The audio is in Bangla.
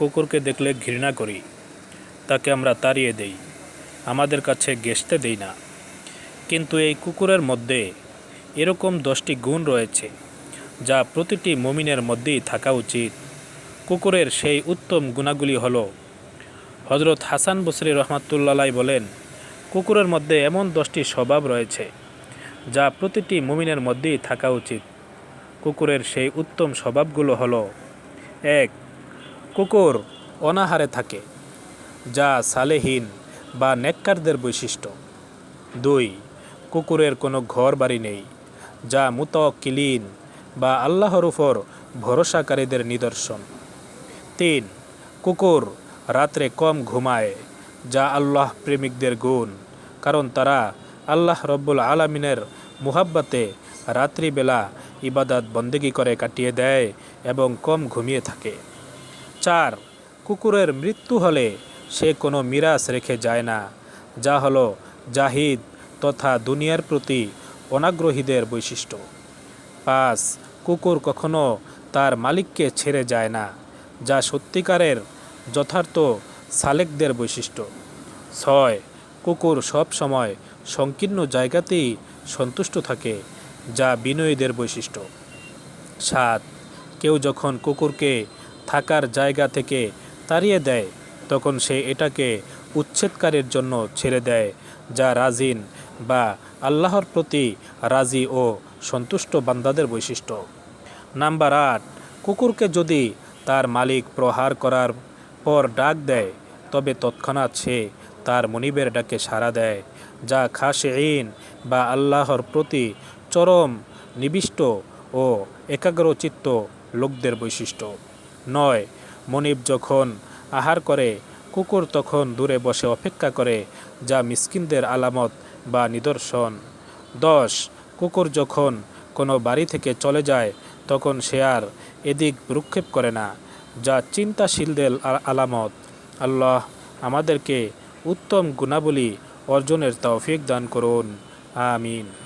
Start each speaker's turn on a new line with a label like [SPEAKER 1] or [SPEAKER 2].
[SPEAKER 1] কুকুরকে দেখলে ঘৃণা করি, তাকে আমরা তাড়িয়ে দেই, আমাদের কাছে ঘেঁষতে দেই না। কিন্তু এই কুকুরের মধ্যে এরকম দশটি গুণ রয়েছে, যা প্রতিটি মমিনের মধ্যেই থাকা উচিত। কুকুরের সেই উত্তম গুণাগুলি হলো হজরত হাসান বসরি রহমাতুল্লাহ বলেন, কুকুরের মধ্যে এমন দশটি স্বভাব রয়েছে, যা প্রতিটি মুমিনের মধ্যেই থাকা উচিত। কুকুরের সেই উত্তম স্বভাবগুলো হলো, এক কুকুর অনাহারে থাকে, যা সালেহীন বা নেককারদের বৈশিষ্ট্য। দুই, কুকুরের কোনো ঘর বাড়ি নেই, যা মুতকিলিন বা আল্লাহর উপর ভরসাকারীদের নিদর্শন। তিন, কুকুর রাত্রে কম ঘুমায়, যা আল্লাহ প্রেমিকদের গুণ, কারণ তারা আল্লাহ রব্বুল আলমিনের মুহাব্বাতে রাত্রিবেলা ইবাদাত বন্দেগি করে কাটিয়ে দেয় এবং কম ঘুমিয়ে থাকে। চার, কুকুরের মৃত্যু হলে সে কোনো মিরাস রেখে যায় না। যা হলো জাহিদ তথা দুনিয়ার প্রতি অনাগ্রহীদের বৈশিষ্ট্য। পাঁচ, কুকুর কখনো তার মালিককে ছেড়ে যায় না, যা সত্যিকারের যথার্থ সালেকদের বৈশিষ্ট্য। ছয়, কুকুর সব সময় সংকীর্ণ জায়গাতেই সন্তুষ্ট থাকে, যা বিনয়ীদের বৈশিষ্ট্য। সাত, কেউ যখন কুকুরকে থাকার জায়গা থেকে তাড়িয়ে দেয়, তখন সে এটাকে উচ্ছেদকারীর জন্য ছেড়ে দেয়, যা রাজিন বা আল্লাহর প্রতি রাজি ও সন্তুষ্ট বান্দাদের বৈশিষ্ট্য। নাম্বার আট, কুকুরকে যদি তার মালিক প্রহার করার পর ডাক দেয়, তবে তৎক্ষণাৎ সে তার মনিবের ডাকে সাড়া দেয়, যা খাসেইন বা আল্লাহর প্রতি চরম নিবিষ্ট ও একাগ্রচিত্ত লোকদের বৈশিষ্ট্য। নয়। মনিব যখন আহার করে, কুকুর তখন দূরে বসে অপেক্ষা করে, যা মিসকিনদের আলামত বা নিদর্শন। দশ, কুকুর যখন কোনো বাড়ি থেকে চলে যায়, তখন সে আর এদিক ভ্রুক্ষেপ করে না, যা চিন্তাশীলদের আলামত। আল্লাহ আমাদেরকে উত্তম গুণাবলী অর্জনের তৌফিক দান করুন। আমিন।